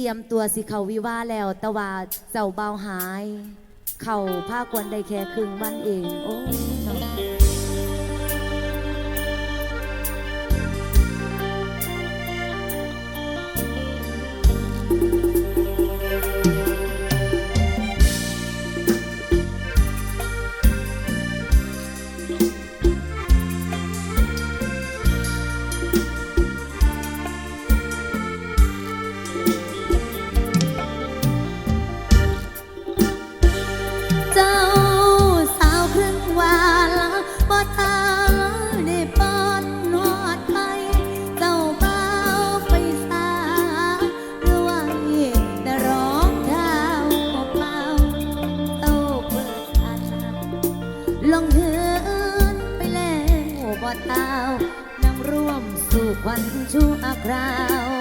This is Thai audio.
เตรียมตัวสิเขาวิวาแล้ว แต่ว่าเจ้าเบาหาย เขาผ้ากวนได้แค่ครึ่งวันเอง โอ้ to a crowd.